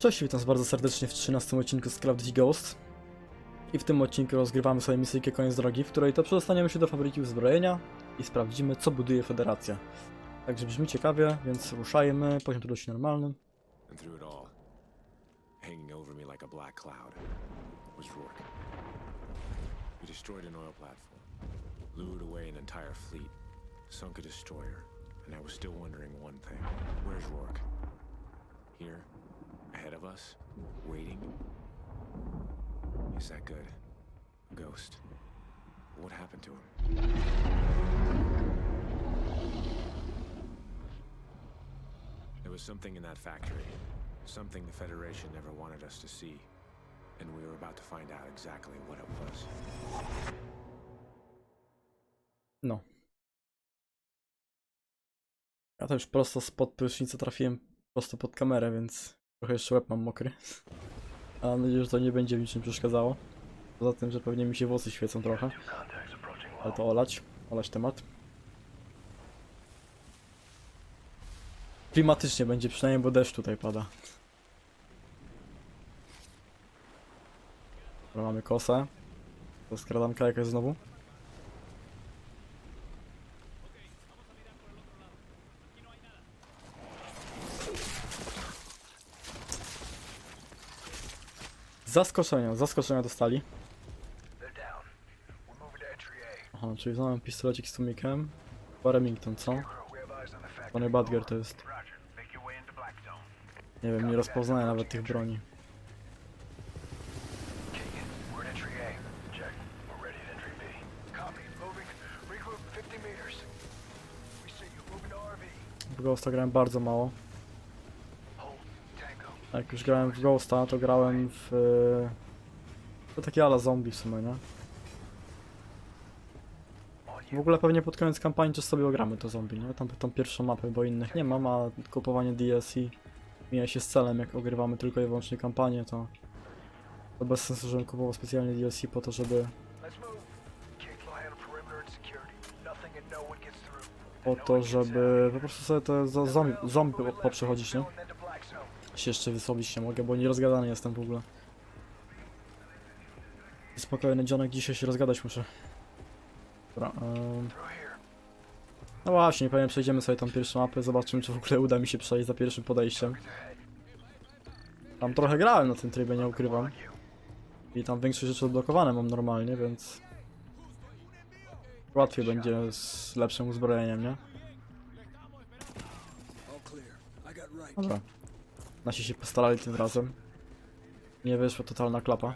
Cześć, witam was bardzo serdecznie w 13 odcinku z of Duty Ghost. I w tym odcinku rozgrywamy sobie misyjkę Koniec Drogi, w której to przedostaniemy się do fabryki uzbrojenia i sprawdzimy, co buduje Federacja. Także brzmi ciekawie, więc ruszajmy, poziom trudności normalny. And through it all, hanging over me like a black cloud, Rourke. We destroyed an oil platform, lured away an entire fleet, sunk a destroyer, and I was still wondering one thing. Us? Waiting? Is that good? Ghost? What happened to him? There was something in that factory. Something the Federation never wanted us to see. And we were about to find out exactly what it was. No. Ja też prosto spod prysznica trafiłem prosto pod kamerę, więc trochę jeszcze łeb mam mokry. A mam nadzieję, że to nie będzie mi czym przeszkadzało. Poza tym, że pewnie mi się włosy świecą trochę. Ale to olać, olać temat. Klimatycznie będzie przynajmniej, bo deszcz tutaj pada. Dobra, mamy kosę. To skradanka jakaś znowu. Zaskoczenia, zaskoczenia dostali. Aha, czyli znałem pistolecik z tłumikiem. Remington, co? Panie Badger to jest. Nie wiem, nie rozpoznaję nawet tych broni. Keegan, we're in entry A. Check. We're ready at entry B. Copy. Moving. Regroup 50 meters. We see you. Moving to RV. W Ghosta grałem bardzo mało. Jak już grałem w Ghosta, to grałem w... e, To takie ala zombie w sumie, nie? W ogóle pewnie pod koniec kampanii też sobie ogramy to zombie, nie? Tam tą pierwszą mapę, bo innych nie mam, a kupowanie DLC mija się z celem, jak ogrywamy tylko i wyłącznie kampanię, to... To bez sensu, żebym kupował specjalnie DLC po to, żeby... No. Po to, żeby po prostu sobie te zo- zombie, zombie po- poprzechodzić, nie? And then to Blackstone. Się jeszcze wysłowić się mogę, bo nie rozgadany jestem w ogóle. Spokojny Johnek, dzisiaj się rozgadać muszę. Dobra, here. no właśnie, nie powiem, przejdziemy sobie tą pierwszą mapę, zobaczymy czy w ogóle uda mi się przejść za pierwszym podejściem. Tam trochę grałem na tym trybie, nie ukrywam. I tam większość rzeczy odblokowane mam normalnie, więc... Łatwiej będzie z lepszym uzbrojeniem, nie? Dobra. Nasi się postarali tym razem. Nie wyszła totalna klapa.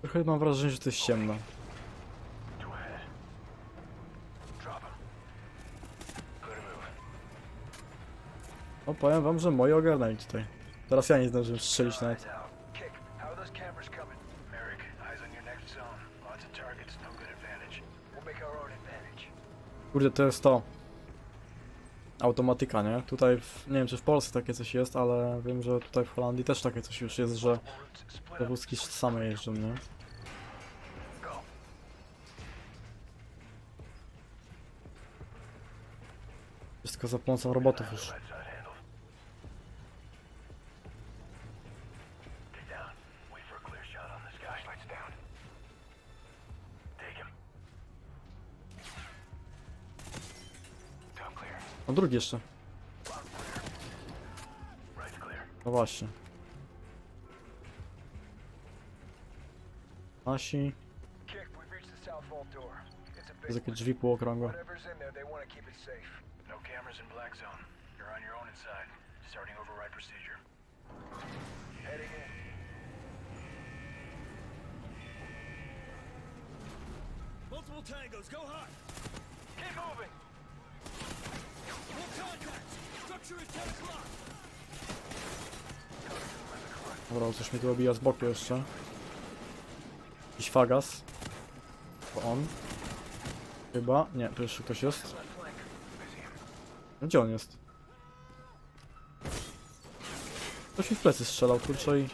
Trochę mam wrażenie, że to jest ciemno. No powiem wam, że moi ogarnęli tutaj. Teraz ja nie zdążyłem strzelić nawet. Kurde, to jest to. Automatyka, nie? Tutaj, w, nie wiem czy w Polsce takie coś jest, ale wiem, że tutaj w Holandii też takie coś już jest, że te wózki same jeżdżą, nie? Wszystko za pomocą robotów już. You're on your own inside. Starting override procedure. Heading in. Multiple tangos, go hot! Keep moving! Dobra, coś mi tu obija z boku jeszcze. Jakiś fagas. To on. Chyba. Nie, tu jeszcze ktoś jest. Him. Gdzie on jest? Ktoś mi w plecy strzelał, kurczę i...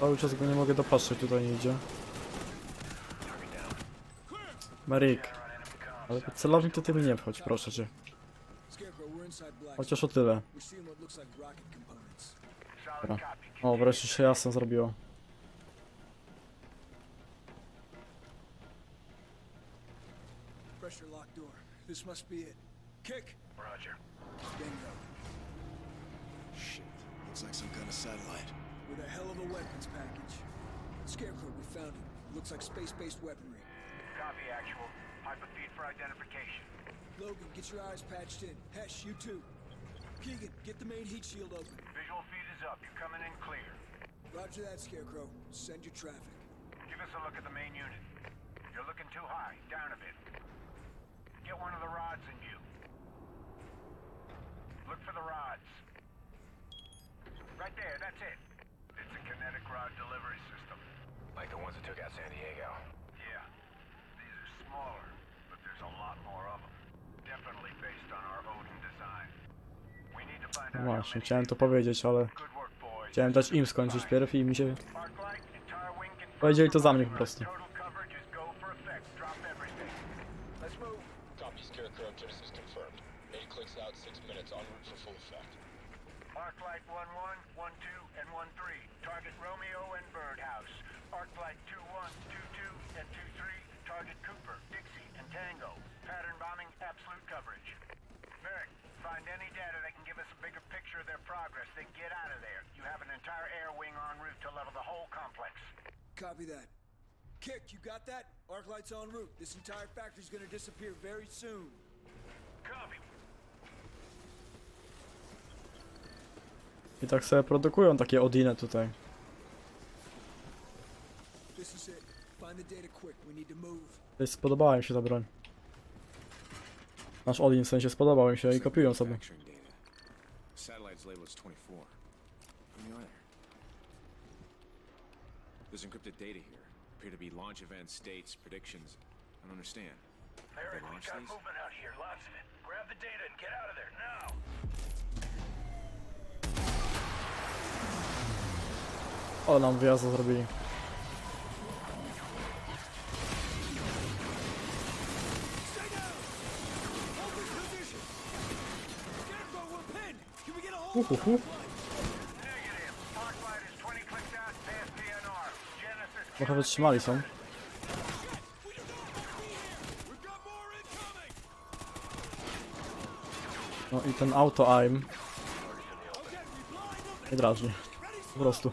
Cały czas go nie mogę dopatrzeć, tutaj nie idzie. Marik. Ale celownik to ty mi nie wchodź, proszę cię. Chociaż o tyle. We're seeing what looks like rocket components. Solid Dobra. O, wreszcie się jasno zrobiło. Pressure lock door. This must be it. Kick! Roger. Bingo. Shit. Looks like some kind of satellite. With a hell of a weapons package. Scarecrow, we found it. Looks like space-based weaponry. Copy actual. Hyperfeed for identification. Logan, get your eyes patched in. Hesh, you too. Keegan, get the main heat shield open. Visual feed is up. You're coming in clear. Roger that, Scarecrow. Send your traffic. Give us a look at the main unit. You're looking too high. Down a bit. Get one of the rods in view. Look for the rods. Right there, that's it. It's a kinetic rod delivery system. Like the ones that took out San Diego? Yeah. These are smaller, No właśnie, chciałem to powiedzieć, ale chciałem dać im skończyć pierw i mi się... Powiedzieli to za mnie po prostu. Total coverage is go for effect. Drop everything. Let's move. Copy Scarecrow, Genesis confirmed. Eight clicks out, six minutes, en route for full effect. Arclight 1-1, 1-2, and 1-3. Target Romeo and Birdhouse. Arclight 2-1, 2-2, and 2-3. Target Cooper, Dixie, and Tango. Pattern bombing, absolute coverage. Merrick, find any data that can give us a bigger picture of their progress, then get out of there. You have an entire air wing en route to level the whole complex. Copy that. Kick, you got that? Arc lights en route. This entire factory's gonna disappear very soon. Copy. I tak sobie produkują takie Odiny tutaj. This is it. Find the data quick. We need to move. To jest, spodobała mi się ta broń. Nasz Odin w sensie spodobał mi się i kopiują sobie. Manufacturing data. Satellite's label is 24. How many are there? There's encrypted data here. Appear to be launch events, dates, predictions. I don't understand. Merrick, we launch got these? movement out here. Lots of it. Grab the data and get out of there now. O, nam wyjazdu zrobili. We've got more incoming! No i ten auto aim nie drażni. Po prostu.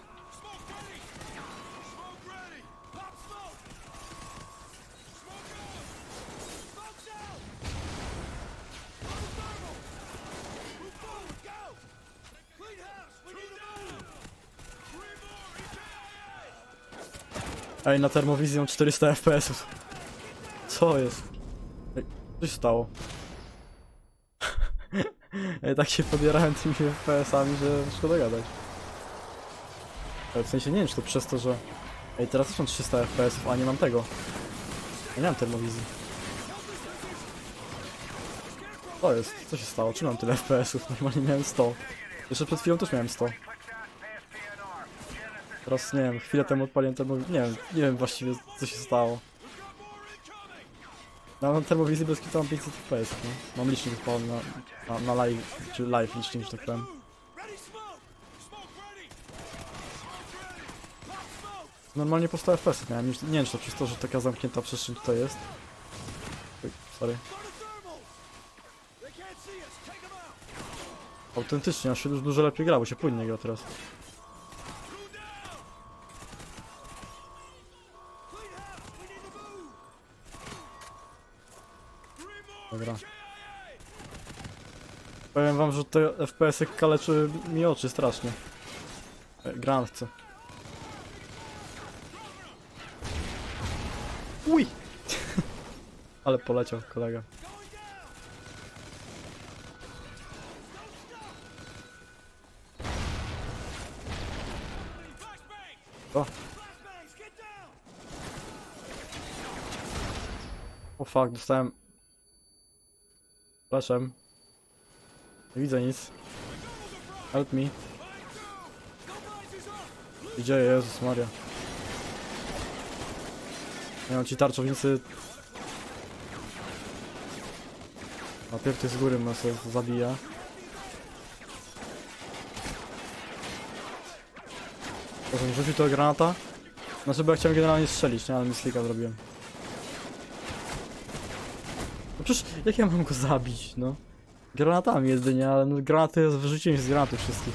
Ej, na termowizją 400 FPS-ów. Co jest? Ej, co się stało? Ej, tak się podjarałem tymi FPS-ami, że szkoda gadać. Ale w sensie nie wiem, czy to przez to, że... Ej, teraz też mam 300 FPS-ów, a nie mam tego. Ja nie mam termowizji. Co jest? Co się stało? Czy mam tyle FPS-ów? Normalnie miałem 100. Jeszcze przed chwilą też miałem 100. Teraz nie wiem, chwilę temu odpaliłem termowizję. Nie wiem, nie wiem właściwie co się stało. No, mam termowizję bez kitu mam 500 FPS, no. Mam licznik odpalony na, na, na live, czy live licznik, że tak powiem. Normalnie po 100 FPS miałem, nie wiem czy to przez to, że taka zamknięta przestrzeń tutaj jest. Oj, sorry. Autentycznie, aż się dużo, dużo lepiej gra, bo się płynnie gra teraz. Dobra. Powiem wam, że te FPS-y kaleczy mi oczy strasznie. E, Gran chcę. Uj! Ale poleciał kolega. O, o fuck, dostałem... Flashem. Nie widzę nic. Help me. Gdzie Jezus Maria? Nie wiem, ci tarczownicy Najpierw ty z góry sobie zabija. Rzucił tego granata. Znaczy, bo ja chciałem generalnie strzelić, nie? Ale mi slika zrobiłem. No przecież, jak ja mam go zabić, no? Granatami jedynie, ale no granaty jest wyrzuciłem się z granatów wszystkich.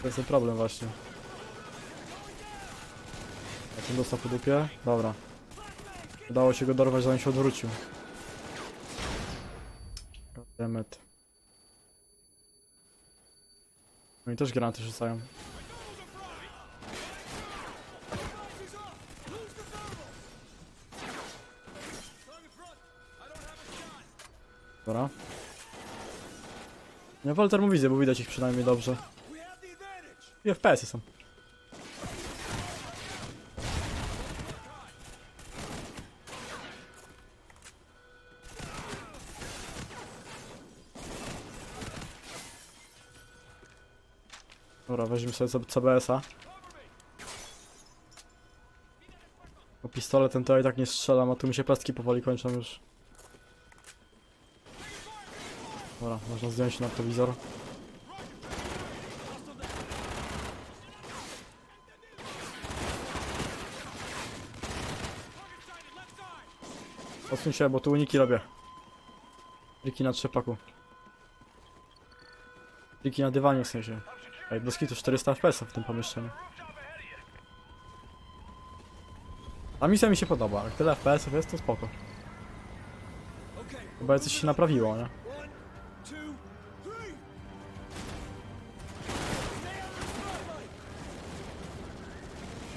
To jest ten problem właśnie. A ten dostał po dupie? Dobra. Udało się go dorwać, zanim się odwrócił. Demet. No i też granaty rzucają. Dobra. Nie, Walter mu widzę, bo widać ich przynajmniej dobrze. I FPS-y są. Dobra, weźmy sobie CBS-a. Bo pistoletem to ja i tak nie strzelam, a tu mi się pestki powoli kończą już. Można zdjąć na prowizor. Odsuń się, bo tu uniki robię. Triki na trzepaku. Triki na dywanie w sensie. Ej, bez kitu 400 fps w tym pomieszczeniu. A misja mi się podoba, jak tyle fps jest to spoko. Chyba coś się naprawiło, nie?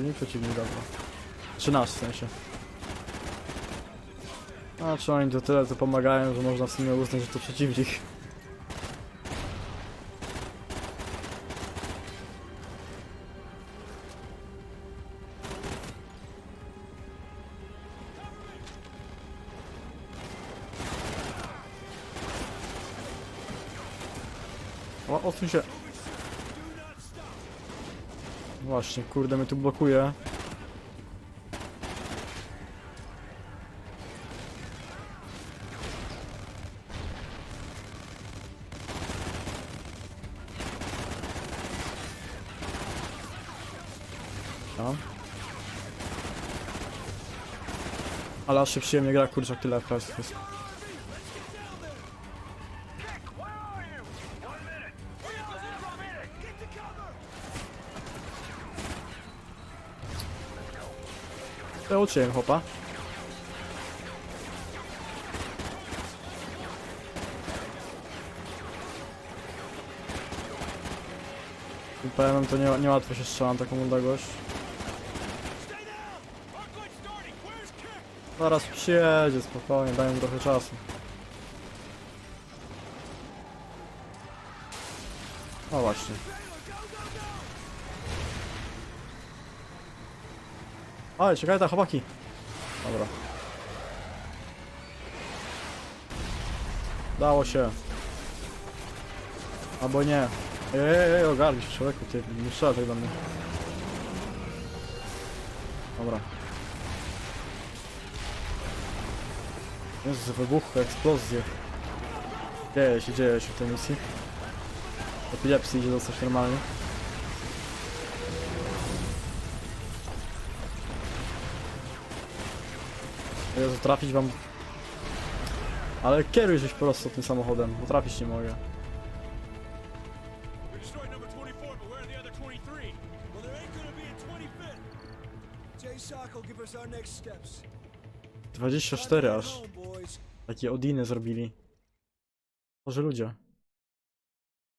Silnik przeciwnik, dobra. 13 w sensie. A czy oni to tyle to pomagają, że można w sumie uznać, że to przeciwnik. O, odsuń się. Właśnie, kurde, mnie tu blokuje. Tam. Ale aż się przyjemnie gra, kurczak, tyle FPS Uczyłem chłopa. PM to nie, niełatwo się strzela taką odległość. Zaraz przyjedzie, spokojnie, daj mu trochę czasu. No właśnie. Oj, czekaj, ta chłopaki. Dobra. Dało się. Albo nie. Ej, ej, ogarnij się człowieku, ty nie strzelaj tak do mnie. Dobra. Jezu, wybuchy, eksplozje. Dzieje się, dzieje się w tej misji. Epilepsji idzie dostać normalnie. Jezu, trafić wam... Ale kieruj się po prostu tym samochodem, bo trafić nie mogę. We destroyed number 24, but where are the other 23? Well, there ain't gonna be a 25th. Jay Sock will give us our next steps. 24 aż. Takie Odiny zrobili. Boże ludzie.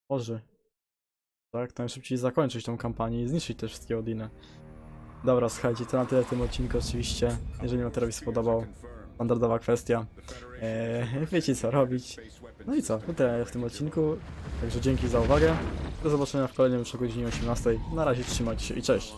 Boże. Tak, najszybciej zakończyć tą kampanię i zniszczyć te wszystkie Odiny. Dobra, słuchajcie, to na tyle w tym odcinku oczywiście. Jeżeli materiał się spodobał, standardowa kwestia. Eee, wiecie co robić. No i co, to tyle w tym odcinku. Także dzięki za uwagę. Do zobaczenia w kolejnym już o godzinie 18. Na razie trzymajcie się i cześć.